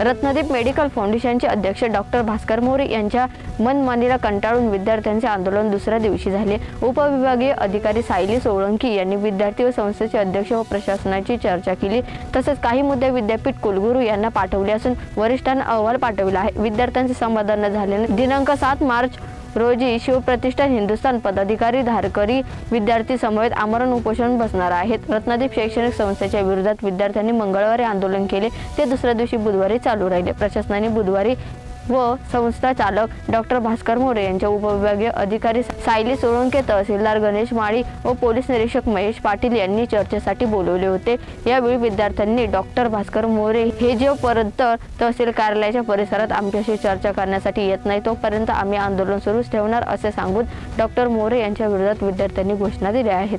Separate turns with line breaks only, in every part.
Ratnadeep medical फाउंडेशनचे अध्यक्ष doctor Bhaskar More यांच्या मनमानीला कंटाळून विद्यार्थ्यांचे आंदोलन दुसऱ्या दिवशी झाले. उपविभागीय अधिकारी सायली सोळंकी यांनी विद्यार्थी व संस्थेचे अध्यक्ष व प्रशासनाची चर्चा केली. तसेच काही मुद्दे विद्यापीठ कुलगुरू यांना पाठवले असून वरिष्ठांना अहवाल पाठविला आहे. विद्यार्थ्यांचे समाधान झाल्याने दिनांक सात मार्च रोजी शिवप्रतिष्ठान हिंदुस्थान पदाधिकारी धारकरी विद्यार्थी समवेत आमरण उपोषण बसणार आहेत. रत्नादीप शैक्षणिक संस्थेच्या विरोधात विद्यार्थ्यांनी मंगळवारी आंदोलन केले. ते दुसऱ्या दिवशी बुधवारी चालू राहिले. प्रशासनाने बुधवारी व संस्था चालक डॉक्टर भास्कर मोरे यांच्या उपविभागीय अधिकारी सायली सोळंके तहसीलदार गणेश माळी व पोलीस निरीक्षक महेश पाटील यांनी चर्चेसाठी बोलवले होते. यावेळी विद्यार्थ्यांनी डॉक्टर भास्कर मोरे हे जेपर्यंत तहसील कार्यालयाच्या परिसरात आमच्याशी चर्चा करण्यासाठी येत नाही तोपर्यंत आम्ही आंदोलन सुरूच ठेवणार असे सांगून डॉक्टर मोरे यांच्या विरोधात विद्यार्थ्यांनी घोषणा दिल्या आहेत.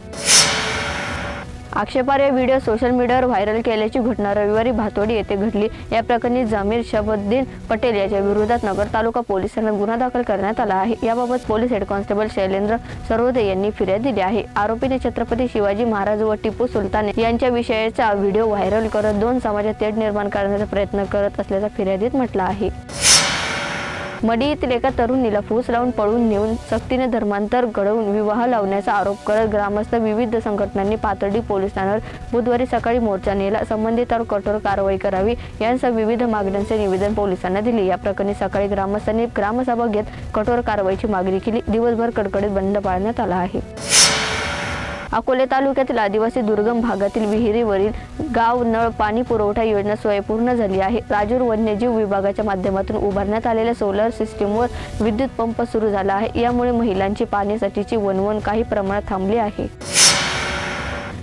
आक्षेपार्ह व्हिडिओ सोशल मीडियावर व्हायरल केल्याची घटना रविवारी भातोडी येथे घडली. या प्रकरणी जमीर शबद्दीन पटेल याच्या विरोधात नगर तालुका पोलिसांना गुन्हा दाखल करण्यात आला आहे. याबाबत police head constable Shailendra Sarode यांनी फिर्याद दिली आहे. आरोपीने छत्रपती शिवाजी महाराज व टिपू सुलतान यांच्या विषयाचा व्हिडिओ व्हायरल करत दोन समाजात तेढ निर्माण करण्याचा प्रयत्न करत असल्याचा फिर्यादीत म्हटलं आहे. मडी येथील एका तरुणीला फूस लावून पळून नेऊन सक्तीने धर्मांतर घडवून विवाह लावण्याचा आरोप करत ग्रामस्थ विविध संघटनांनी पाथर्डी पोलीस ठाण्यावर बुधवारी सकाळी मोर्चा नेला. संबंधितांवर कठोर कारवाई करावी यांसह विविध मागण्यांचे निवेदन पोलिसांना दिले. या प्रकरणी सकाळी ग्रामस्थांनी ग्रामसभा घेत कठोर कारवाईची मागणी केली. दिवसभर कडकडीत बंद पाळण्यात आला आहे. अकोले तालुक्यातील आदिवासी दुर्गम भागातील विहिरीवरील गाव नळ पाणी पुरवठा योजना स्वयंपूर्ण झाली आहे. राजूर वन्यजीव विभागाच्या माध्यमातून उभारण्यात आलेल्या सोलर सिस्टीमवर विद्युत पंप सुरू झाला आहे. यामुळे महिलांची पाण्यासाठीची वणवण काही प्रमाणात थांबली आहे.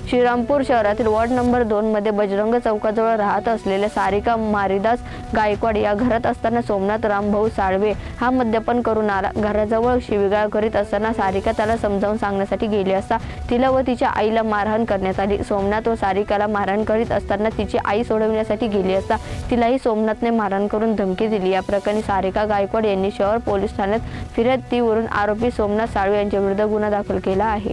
श्रीरामपूर शहरातील वॉर्ड नंबर दोनमध्ये बजरंग चौकाजवळ राहत असलेल्या सारिका मारिदास गायकवाड या घरात असताना सोमनाथ रामभाऊ साळवे हा मद्यपान करून आला. घराजवळ शिविगाळ करीत असताना सारिका त्याला समजावून सांगण्यासाठी गेली असता तिला व तिच्या आईला मारहाण करण्यात आली. सोमनाथ व सारिकाला मारहाण करीत असताना तिची आई सोडवण्यासाठी गेली असता तिलाही सोमनाथने मारहाण करून धमकी दिली. या प्रकरणी सारिका गायकवाड यांनी शहर पोलीस ठाण्यात फिर्यादीवरून आरोपी सोमनाथ साळवे यांच्या विरुद्ध गुन्हा दाखल केला आहे.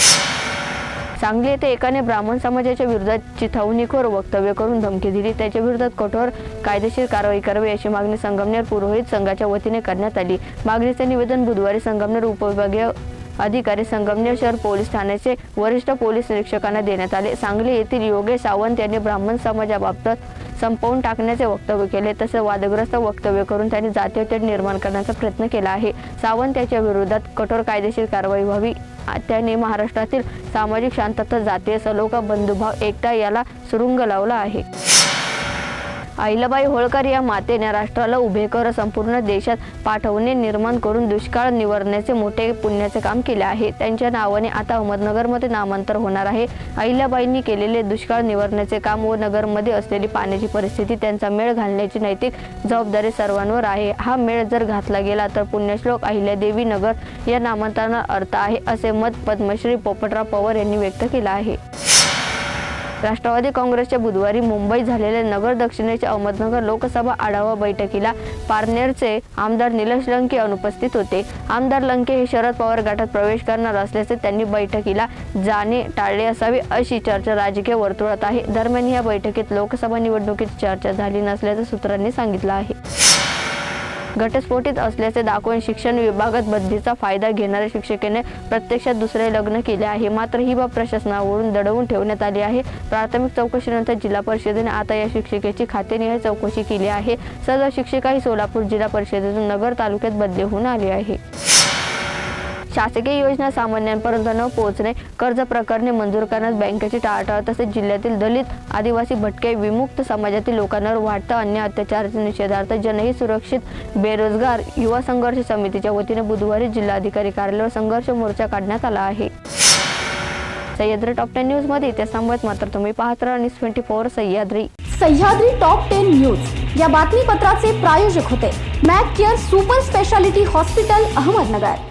सांगली येथे एकाने ब्राह्मण समाजाच्या विरोधात चिथावणीखोर वक्तव्य करून धमकी दिली. त्याच्या विरोधात कठोर कायदेशीर कारवाई करावी अशी मागणी संगमनेर पुरोहित संघाच्या वतीने करण्यात आली. मागणीचे निवेदन बुधवारी संगमनेर उपविभागीय अधिकारी संगमनेर शहर पोलीस ठाण्याचे वरिष्ठ पोलीस निरीक्षकांना देण्यात आले. सांगली येथील योगेश सावंत यांनी ब्राह्मण समाजाबाबत संपवून टाकण्याचे वक्तव्य केले तसेच वादग्रस्त वक्तव्य करून त्यांनी जातीय तेढ निर्माण करण्याचा प्रयत्न केला आहे. सावंत याच्या विरोधात कठोर कायदेशीर कारवाई व्हावी. त्याने महाराष्ट्रातील सामाजिक शांतता जातीय सलोखा बंधुभाव एकता याला सुरुंग लावला आहे. अहिल्याबाई होळकर या मातेने राष्ट्राला उभे कर संपूर्ण देशात पाठवणे निर्माण करून दुष्काळ निवारण्याचे मोठे पुण्याचे काम केले आहे. त्यांच्या नावाने आता अहमदनगरमध्ये नामांतर होणार आहे. अहिल्याबाईंनी केलेले दुष्काळ निवारण्याचे काम व नगरमध्ये असलेली पाण्याची परिस्थिती त्यांचा मेळ घालण्याची नैतिक जबाबदारी सर्वांवर आहे. हा मेळ जर घातला गेला तर पुण्यश्लोक अहिल्यादेवी नगर या नामांतरणात अर्थ आहे असे मत पद्मश्री पोपटराव पवार यांनी व्यक्त केलं आहे. राष्ट्रवादी काँग्रेसच्या बुधवारी मुंबईत झालेल्या नगर दक्षिणेच्या अहमदनगर लोकसभा आढावा बैठकीला पारनेरचे आमदार निलेश लंके अनुपस्थित होते. आमदार लंके हे शरद पवार गटात प्रवेश करणार असल्याचे त्यांनी बैठकीला जाणे टाळले असावे अशी चर्चा राजकीय वर्तुळात आहे. दरम्यान या बैठकीत लोकसभा निवडणुकीत चर्चा झाली नसल्याचं सूत्रांनी सांगितलं आहे. घटस्फोटीत असल्याचे दाखवून शिक्षण विभागात बदलीचा फायदा घेणाऱ्या शिक्षिकेने प्रत्यक्षात दुसरे लग्न केले आहे. मात्र ही बाब प्रशासनावरून दडवून ठेवण्यात आली आहे. प्राथमिक चौकशीनंतर जिल्हा परिषदेने आता या शिक्षिकेची खातेनिहाय चौकशी केली आहे. सदर शिक्षिका ही सोलापूर जिल्हा परिषदेतून नगर तालुक्यात बदली होऊन आली आहे. शासकीय योजना सामान्यांपर्यंत न पोहोचणे कर्ज प्रकरणे मंजूर करण्यास बँकेची टाळाटाळ तसेच जिल्ह्यातील दलित आदिवासी भटके विमुक्त समाजातील लोकांवर वाढता अन्य अत्याचाराच्या निषेधार्थ जनही सुरक्षित बेरोजगार युवा संघर्ष समितीच्या वतीने बुधवारी जिल्हाधिकारी कार्यालयावर संघर्ष मोर्चा काढण्यात आला आहे. सह्याद्री टॉप टेन न्यूजमध्ये इथे सांगत मात्र तुम्ही पाहत राहा news twenty four Sahyadri.
Sahyadri top ten news. या बातमीपत्राचे प्रायोजक होते. Mac care super speciality hospital Ahmednagar.